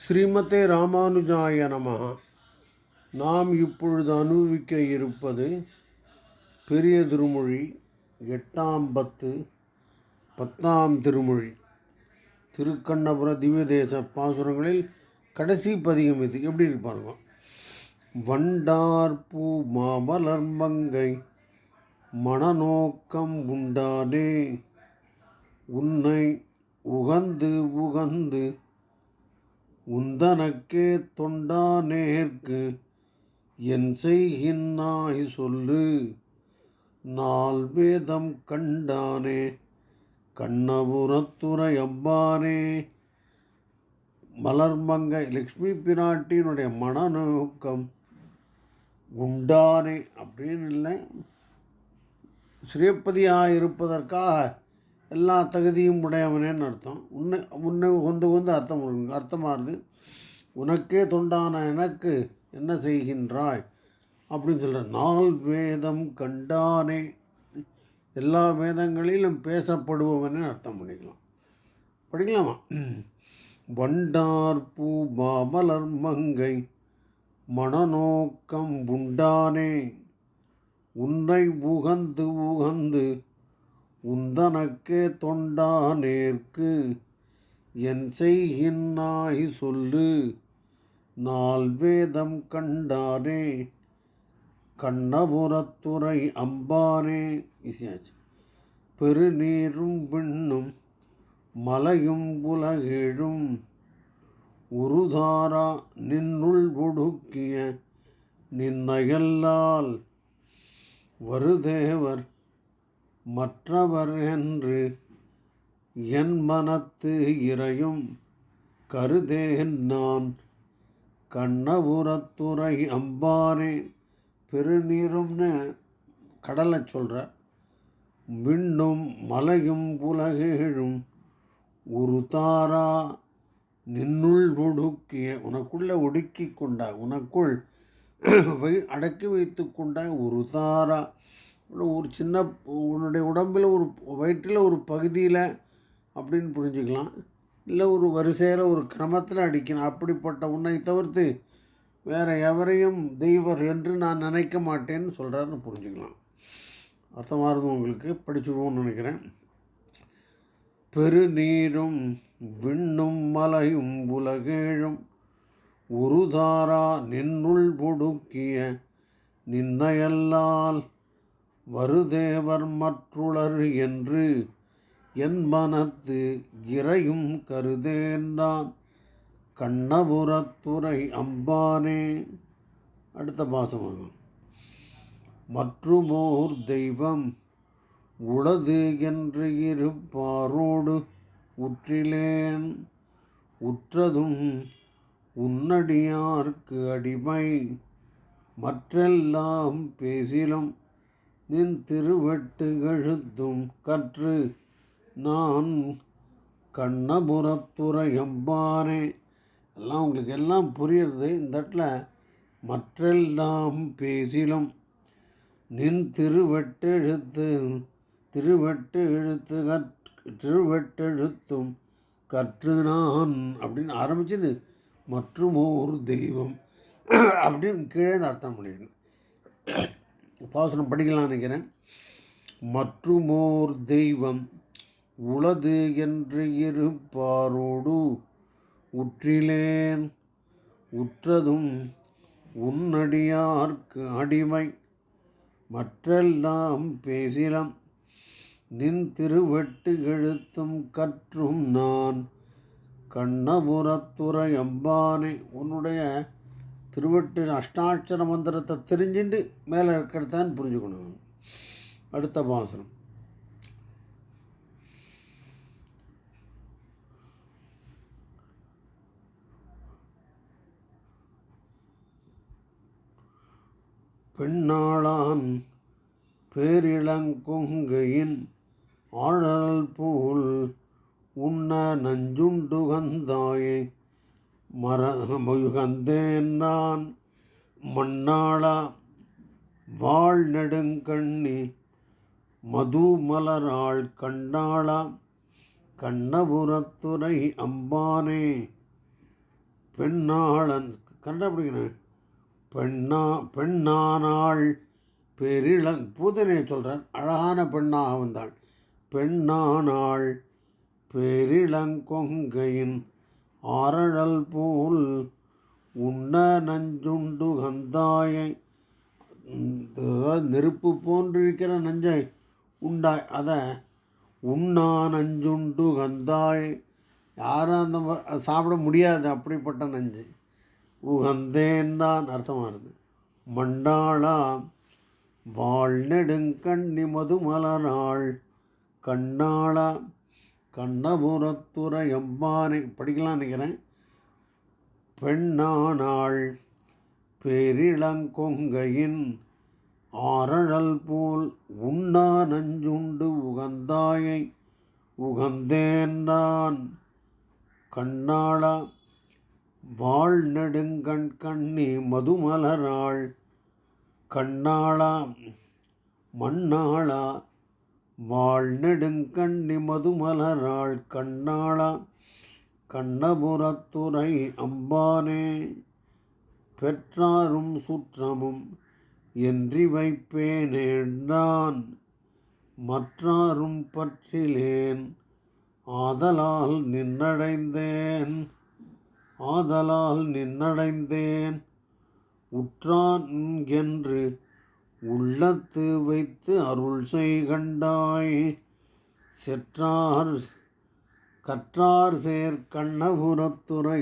ஸ்ரீமதே ராமானுஜாய நம நாம் இப்பொழுது அனுபவிக்க இருப்பது பெரிய திருமொழி எட்டாம் பத்து பத்தாம் திருமொழி. திருக்கண்ணபுர திவ்யதேச பாசுரங்களில் கடைசி பதிகம் இது. எப்படி இருப்பாருங்க வண்டார்பூ மாமலர் மங்கை மனநோக்கம் உண்டானே உன்னை உகந்து உகந்து உந்தனக்கே தொண்டானேற்கு என் செய்கின்னாய் சொல்லு நால் வேதம் கண்டானே கண்ணபுரத்துறை அம்பானே. மலர்மங்கை லக்ஷ்மி பிராட்டியினுடைய மனநோக்கம் உண்டானே அப்படின்னு இல்லை. ஸ்ரீபதியாக இருப்பதற்காக எல்லா தகுதியும் உடையவனேன்னு அர்த்தம். உன்னை உன்னை கொண்டு கொண்டு அர்த்தம் அர்த்தமாகுது உனக்கே தொண்டான எனக்கு என்ன செய்கின்றாய்? அப்படின்னு சொல்கிற நால் வேதம் கண்டானே. எல்லா வேதங்களிலும் பேசப்படுபவனே அர்த்தம் பண்ணிக்கலாம். படிக்கலாமா? வண்டார் பூ மாமலர் மங்கை மனநோக்கம் உண்டானே. உன்னை உகந்து உகந்து உந்தனக்கே தொண்டானேற்கு என் செய்கின்னாய் சொல்லு நால் வேதம் கண்டானே கண்ணபுரத்துறை அம்பானே. இசையாச்சு பெருநீரும் விண்ணும் மலையும் உலகேழும் உருதாரா நின்னுள் ஒடுக்கிய நின்னையல்லால் வருதேவர் மற்றவர் என்று என் மனத்து இறையும் கருதேன் நான் கண்ணபுரத்துறை அம்பானே பெருநீரும்னு கடலை சொல்கிற விண்ணும் மலையும் உலகேழும் ஒரு தாரா நின்னுள் ஒடுக்கிய உனக்குள்ளே ஒடுக்கி கொண்ட உனக்குள் வை அடக்கி வைத்து கொண்ட ஒரு தாரா ஒரு சின்ன உன்னுடைய உடம்பில் ஒரு வயிற்றில் ஒரு பகுதியில் அப்படின்னு புரிஞ்சுக்கலாம். இல்லை ஒரு வரிசையில் ஒரு கிரமத்தில் அடிக்கணும். அப்படிப்பட்ட உன்னை தவிர்த்து வேறு எவரையும் தெய்வர் என்று நான் நினைக்க மாட்டேன்னு சொல்கிறாருன்னு புரிஞ்சுக்கலாம். அர்த்தமானது உங்களுக்கு? படிச்சுடுவோம்னு நினைக்கிறேன். பெருநீரும் விண்ணும் மலையும் உலகேழும் உருதாரா நின்னுள் பொடுக்கிய நின்னையல்லால் வருதேவர் மற்றுளர் என்று என் மனத்து இறையும் கருதேன் நான். கண்ணபுரத்துறை அம்பானே. அடுத்த பாசமாகும் மற்றுமோர் தெய்வம் உளது என்று இருப்பாரோடு உற்றிலேன். உற்றதும் உன்னடியார்க்கு அடிமை. மற்றெல்லாம் பேசிலும் நின் திருவெட்டுகழுத்தும் கற்று நான் கண்ணபுரத்துறையம்பானே எல்லாம் உங்களுக்கு எல்லாம் புரியுறது இந்த இடத்துல மற்றெல்லாம் பேசிலும். நின் திருவெட்டெழுத்து திருவெட்டு எழுத்து கற் திருவெட்டெழுத்தும் கற்று நான் அப்படின்னு ஆரம்பிச்சது மற்றும் ஒரு தெய்வம் அப்படின்னு கீழே அர்த்தம் பண்ணிடணும். பாசனம் படிக்கலாம் நினைக்கிறேன். மற்றுமோர் தெய்வம் உளது என்று இருப்பாரோடு உற்றிலேன் உற்றதும் உன்னடியார்க்கு அடிமை. மற்றெல்லாம் பேசிலம். நின் திருவெட்டு எழுத்தும் கற்றும் நான். கண்ணபுரத்துறை அம்பானே உன்னுடைய திருவெட்டின் அஷ்டாட்சர மந்திரத்தை தெரிஞ்சுட்டு மேலே இருக்கிறதான் புரிஞ்சுக்கணும். அடுத்த பாசனம் பெண்ணாளான் பேரிளங்கொங்கையின் ஆழல் போல் உண்ண நஞ்சுண்டுகந்தாயை மரகமுகந்தேன் நான். மண்ணாளா வாழ் நெடுங்கண்ணி மது மலராள் கண்ணாளா கண்ணபுரத்துறை அம்பானே. பெண்ணாளன் கண்டுபிடிக்கிறேன் பெண்ணா பெண்ணானாள் பெரிழங் பூதனையை சொல்கிறார் அழகான பெண்ணாக வந்தாள். பெண்ணானாள் பெரிளங்கொங்கையின் ஆரழல் போல் உண்ண நஞ்சுண்டு கந்தாயை நெருப்பு போன்றிருக்கிற நஞ்சை உண்டாய். அதை உண்ணா நஞ்சுண்டு கந்தாய் யாரும் அந்த சாப்பிட முடியாது அப்படிப்பட்ட நஞ்சு. உகந்தேன் தான் அர்த்தமானது. மண்டாளா வாழ்நெடுங்கண்ணி மதுமலனாள் கண்ணாளா கண்ணபுரத்துறை எம்பானை படிக்கலாம் நினைக்கிறேன். பெண்ணானாள் பேரிளங்கொங்கையின் ஆரழல் போல் உண்ணா நஞ்சுண்டு உகந்தாயை உகந்தேன் நான். கண்ணாளா வாழ் நெடுங்கண் கண்ணி மதுமலராள் கண்ணாளா மண்ணாளா வாழ் நெடுங்கண்ணி மதுமலராள் கண்ணாளா கண்ணபுரத்துறை அம்பானே பெற்றாரும் சுற்றமும் என்றி வைப்பேனேண்டான் மற்றாரும் பற்றிலேன் ஆதலால் நின்னடைந்தேன் ஆதலால் நின்னடைந்தேன். உற்றான் என்று உள்ளத்து வைத்து அருள் செய்கண்டாய் செற்றார் கற்றார் சேர் கண்ணபுரத்துறை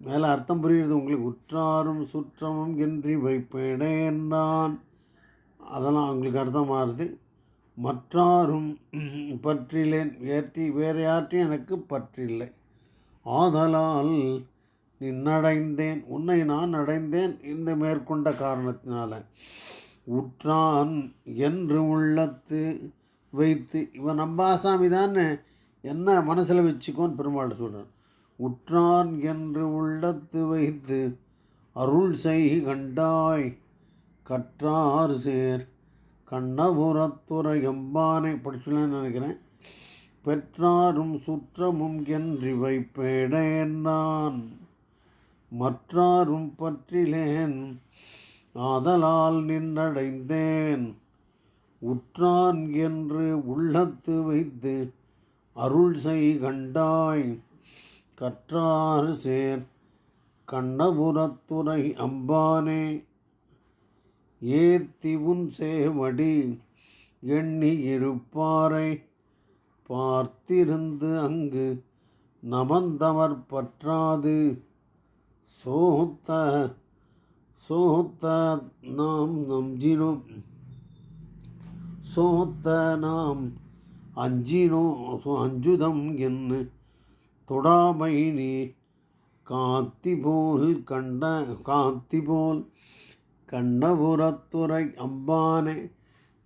மேலே அர்த்தம் புரியுது உங்களுக்கு உற்றாரும் சுற்றமும் இன்றி வைப்பேடேன் நான் அதெல்லாம் அவங்களுக்கு அர்த்தமாகுது மற்றாரும் பற்றிலேன் ஏற்றி வேறு யார்ட்டையும் எனக்கு பற்றில்லை. ஆதலால் நின்னடைந்தேன் உன்னை நான் அடைந்தேன் இந்த மேற்கொண்ட காரணத்தினால. உற்றான் என்று உள்ளத்து வைத்து இவன் நம்பாசாமி தானே? என்ன மனசில் வச்சுக்கோன்னு பெருமாள் சொல்கிறான் உற்றான் என்று உள்ளத்து வைத்து அருள் செய் கண்டாய் கற்றார் சேர். கண்ணபுரத்துறை எம்பானை படிச்சுலான்னு நினைக்கிறேன். பெற்றாரும் சுற்றமும் என்று வைப்பேடேன் நான். மற்றாரும் பற்றிலேன் ஆதலால் நின்றடைந்தேன். உற்றான் என்று உள்ளத்து வைத்து அருள் செய் கண்டாய். கற்றாறு சேர் கண்ணபுரத்துறை அம்பானே. ஏத்தி உன் சேவடி எண்ணி இருப்பாரை. பார்த்திருந்து அங்கு நமந்தவர் பற்றாது. சோத்த சோத்த நாம் நம்பினோம் சோத்த நாம் அஞ்சினோ அஞ்சுதம் என்று தொடாமை நீ காத்தி போல் கண்ட காத்தி போல் கண்டபுரத்துறை அம்பானே.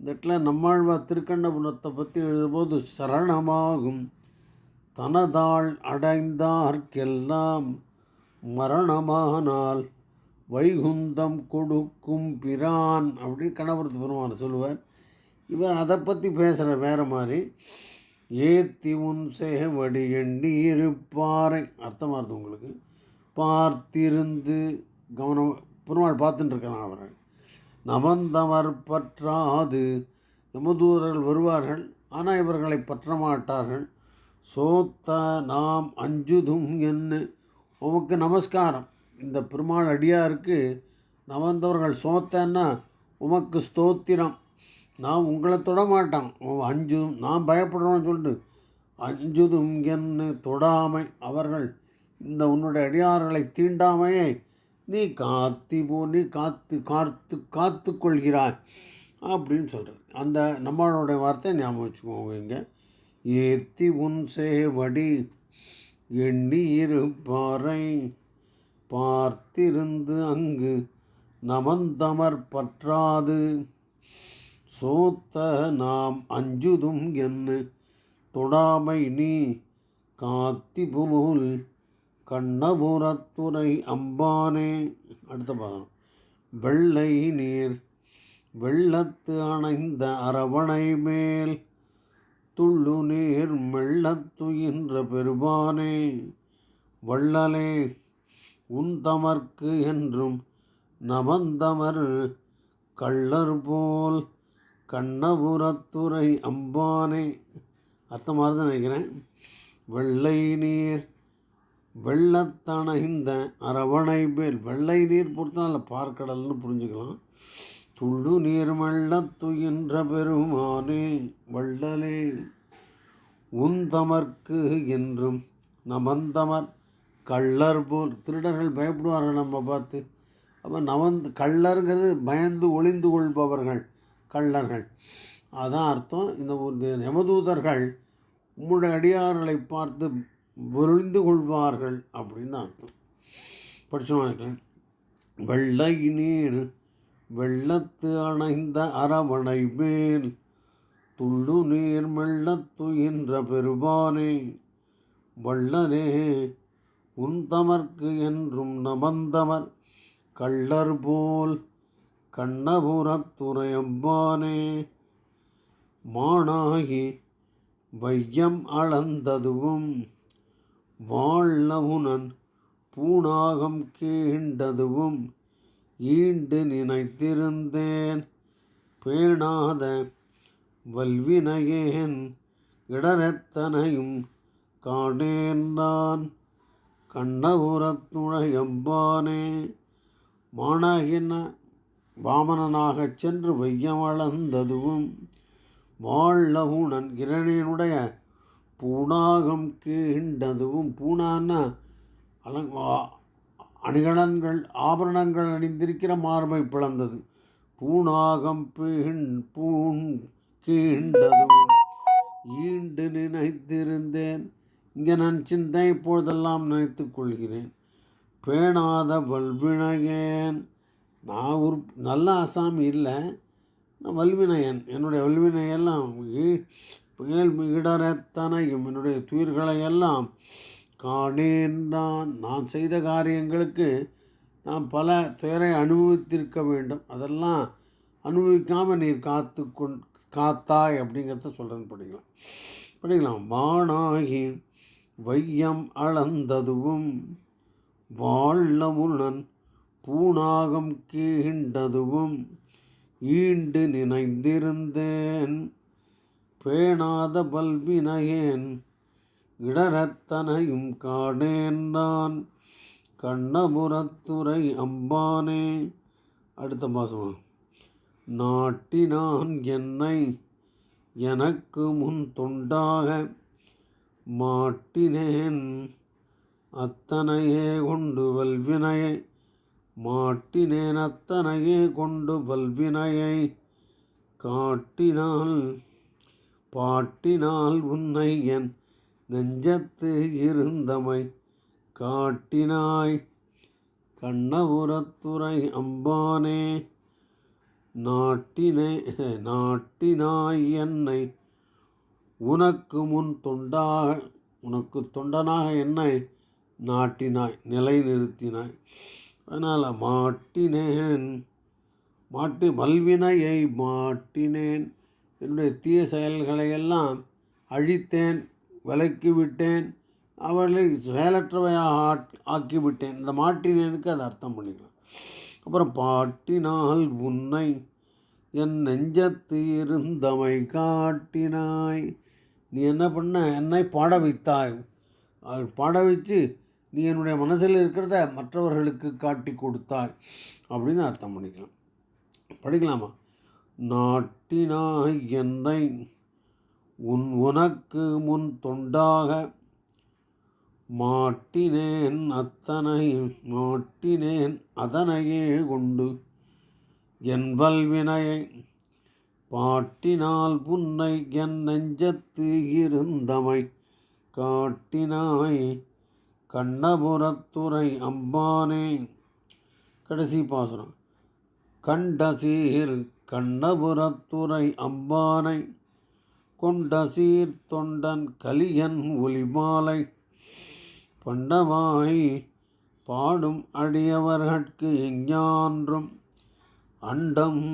இந்த இடத்துல நம்மாழ்வா திருக்கண்டபுரத்தை பற்றி எழுதும்போது சரணமாகும். தனதாள் அடைந்தார்க்கெல்லாம் மரணமானால் வைகுந்தம் கொடுக்கும் பிரான் அப்படி கணபுரத்து பெருமான் சொல்லுவார். இவர் அதை பற்றி பேசுகிற வேறு மாதிரி. ஏத்தி உன் சேவடி எண்ணி இருப்பாரை. அர்த்தமாக இருந்தது உங்களுக்கு? பார்த்திருந்து கவனம். பெருமாள் பார்த்துட்டு இருக்கிறான் அவரை. நமந்தமர் பற்றாது. எமதூரர்கள் வருவார்கள். ஆனால் இவர்களை பற்ற மாட்டார்கள் சோத்த நாம் அஞ்சுதும் என்ன? உமக்கு நமஸ்காரம். இந்த பெருமாள் அடியாருக்கு நமந்தவர்கள் சோத்தன்னா உமக்கு ஸ்தோத்திரம். நான் உங்களை தொட மாட்டான் அஞ்சுதும் நான் பயப்படுறோன்னு சொல்லிட்டு அஞ்சுதும் என்ன தொடாமை. அவர்கள் இந்த உன்னுடைய அடியார்களை தீண்டாமையை நீ காத்தி போ நீ காத்து காத்து காத்து கொள்கிறாய் அப்படின்னு சொல்கிறார் அந்த நம்மளுடைய வார்த்தை ஞாபகம் வச்சுக்கோங்க இங்கே. ஏத்தி உன் சேவடி எண்ணியிருப்பாரை பார்த்திருந்து அங்கு நமந்தமர் பற்றாது. சோத்த நாம் அஞ்சுதும் என்ன தொடாமை நீ காத்தி கண்ணபுரத்துறை அம்பானே. அடுத்த பாதம். வெள்ளை நீர் வெள்ளத்து அணைந்த அரவணை மேல் துள்ளு நீர் மெள்ளத்துயின்ற பெருமானே வள்ளலே உந்தமர்க்கு என்றும் நமந்தமர் கள்ளர் போல் கண்ணபுரத்துறை அம்பானே. அர்த்தமாக தான் நினைக்கிறேன். வெள்ளை நீர் வெள்ளத்தணைந்த அரவணை பேர் வெள்ளை நீர் பொறுத்தனால பார்க்கடல்னு புரிஞ்சுக்கலாம். துள்ளு நீர் மெள்ளத்துயின்ற பெருமானே வள்ளலே உந்தமர்க்கு என்றும் நமந்தமர் கள்ளர் போல். திருடர்கள் பயப்படுவார்கள் நம்ம பார்த்து. அப்போ நமந்து கள்ளருங்கிறது பயந்து ஒளிந்து கொள்பவர்கள் கள்ளர்கள். அதான் அர்த்தம். இந்த யமதூதர்கள் உம்முடைய அடியார்களை பார்த்து ஒளிந்து கொள்வார்கள் அப்படின்னு அர்த்தம். படிச்சோம் வெள்ளை நீர் வெள்ளத்து அணைந்த அரவணை மேல் துள்ளு நீர் மெள்ளத்துயின்ற பெருபானே வள்ளனே உந்தமர்க்கு என்றும் நமந்தமர் கள்ளர் போல் கண்ணபுரத்துறையம்பானே மானாகி வையம் அளந்ததுவும் வாழ்நவுனன் பூணாகம் கீண்டதுவும் ஈண்டு நினைத்திருந்தேன். பேணாத வல்வினையேன் இடரெத்தனையும் காணேன் நான். கண்ணபுரத்துழையம்பானே மானாகின வாமனனாகச் சென்று வையமளந்ததுவும் வாழ்நவுணன் கிரணியனுடைய பூணாகம் கீண்டதுவும் பூணான்னா அலங்கா அணிகலன்கள் ஆபரணங்கள் அணிந்திருக்கிற மார்பை பிளந்தது. பூணாகம் பீண் பூண் கீண்டதும் ஈண்டு நினைத்திருந்தேன். இங்கே நான் சிந்தை இப்பொழுதெல்லாம் நினைத்து கொள்கிறேன். பேணாத வல்வினையேன். நான் ஒரு நல்ல அசாமி இல்லை. நான் வல்வினையன். என்னுடைய வல்வினையெல்லாம் புயல் மிகிடரத்தனையும் என்னுடைய துயிர்களை எல்லாம் காணேன் நான். நான் செய்த காரியங்களுக்கு நான் பல துயரை அனுபவித்திருக்க வேண்டும். அதெல்லாம் அனுபவிக்காமல் நீர் காத்து கொண் காத்தாய் அப்படிங்கிறத சொல்கிறேன்னு படிக்கலாம். படிக்கலாம். வானாகி வையம் அளந்ததுவும் வாழ்நவுணன் பூணாகம் கீண்டதுவும் ஈண்டு நினைந்திருந்தேன். பேணாத பல்வினையேன் இடரத்தனையும் காடேன் நான். கண்ணபுரத்துறை அம்பானே. அடுத்த மாதம் நாட்டினான் என்னை எனக்கு முன் தொண்டாக. மாட்டினேன் அத்தனையே கொண்டு வல்வினையை. மாட்டினேன் அத்தனையே கொண்டு வல்வினையை. காட்டினால் பாட்டினால் உன்னை என் நெஞ்சத்து இருந்தமை காட்டினாய். கண்ணபுரத்துறை அம்பானே நாட்டினே நாட்டினாய் என்னை. உனக்கு முன் தொண்டாக உனக்கு தொண்டனாக என்னை நாட்டினாய் நிலை நிறுத்தினாய் அதனால் மாட்டினேன். மாட்டி மல்வினையை மாட்டினேன். என்னுடைய தீய செயல்களை எல்லாம் அழித்தேன். விலக்கி விட்டேன். அவர்களை செயலற்றவையாக ஆக்கிவிட்டேன். இந்த மாட்டினேனுக்கு அதை அர்த்தம் பண்ணிக்கலாம் அப்புறம் பாட்டினால் உன்னை என் நெஞ்சத்து இருந்தமை காட்டினாய். நீ என்ன பண்ண? என்னை பாட வைத்தாய். பாட வச்சு நீ என்னுடைய மனசில் இருக்கிறத மற்றவர்களுக்கு காட்டி கொடுத்தாய். அப்படின்னு அர்த்தம் பண்ணிக்கலாம். படிக்கலாமா? நாட்டினாய் என்னை உன் உனக்கு முன் தொண்டாக மாட்டினேன் அத்தனை மாட்டினேன் அதனையே கொண்டு என் வினையை பாட்டினால் புன்னை என் நெஞ்சத்து இருந்தமை காட்டினாய். கண்ணபுரத்துறை அம்பானே. கடைசி பாசுரம். கண்டசீர் கண்ணபுரத்துறை அம்பானை கொண்ட சீர்தொண்டன் கலியன் ஒலிமாலை பண்டமாய் பாடும் அடியவர்கட்கு எஞ்ஞான்றும் அண்டம்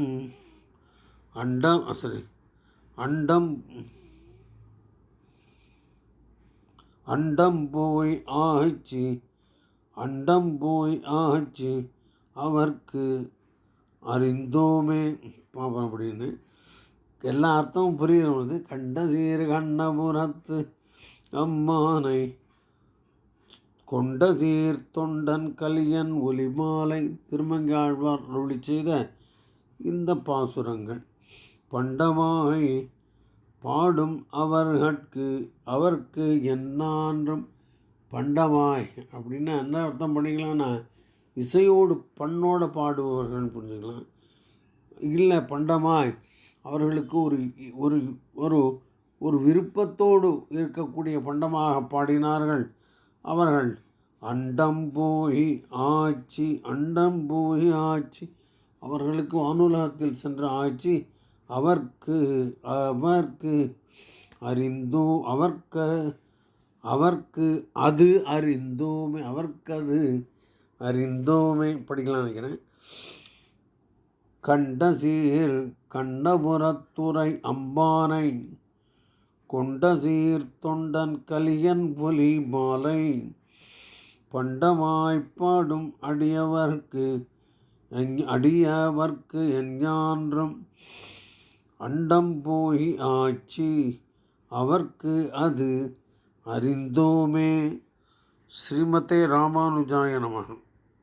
அண்டம் சரி அண்டம் அண்டம் போய் ஆச்சு அண்டம் போய் ஆச்சு அவர்க்கு அறிந்தோமே பாப்போம் அப்படின்னு எல்லா அர்த்தமும் புரியுறது கண்ட சீர் கண்ணபுரத்து அம்மானை கொண்ட சீர் தொண்டன் கலியன் ஒலிமாலை திருமங்காழ்வார் அருளி செய்த இந்த பாசுரங்கள் பண்டமாய் பாடும் அவர்கட்கு அவர்க்கு என்னான்றும் பண்டமாய் அப்படின்னா என்ன அர்த்தம் பண்ணிக்கலாம்னா இசையோடு பண்ணோட பாடுபவர்கள் புரிஞ்சுக்கலாம். இல்லை பண்டமாய் அவர்களுக்கு ஒரு ஒரு ஒரு ஒரு விருப்பத்தோடு இருக்கக்கூடிய பண்டமாக பாடினார்கள். அவர்கள் அண்டம் போய் ஆட்சி அண்டம் போய் ஆட்சி அவர்களுக்கு வானுலகத்தில் சென்ற ஆட்சி அவர்க்கு அவர்க்கு அறிந்தோ அவர்க்கு அவர்க்கு அது அறிந்தோமே அவர்க்கது அறிந்தோமே. படிக்கலாம் நினைக்கிறேன். கண்ட சீர் கண்டபுரத்துறை அம்பானை கொண்ட சீர் தொண்டன் கலியன் பொலி மாலை பண்டமாய்ப்பாடும் அடியவர்க்கு அடியவர்க்கு எஞ்ஞான்றும் அண்டம் போய் ஆட்சி அவர்க்கு அது அறிந்தோமே. ஸ்ரீமதே ராமானுஜாய நமகம்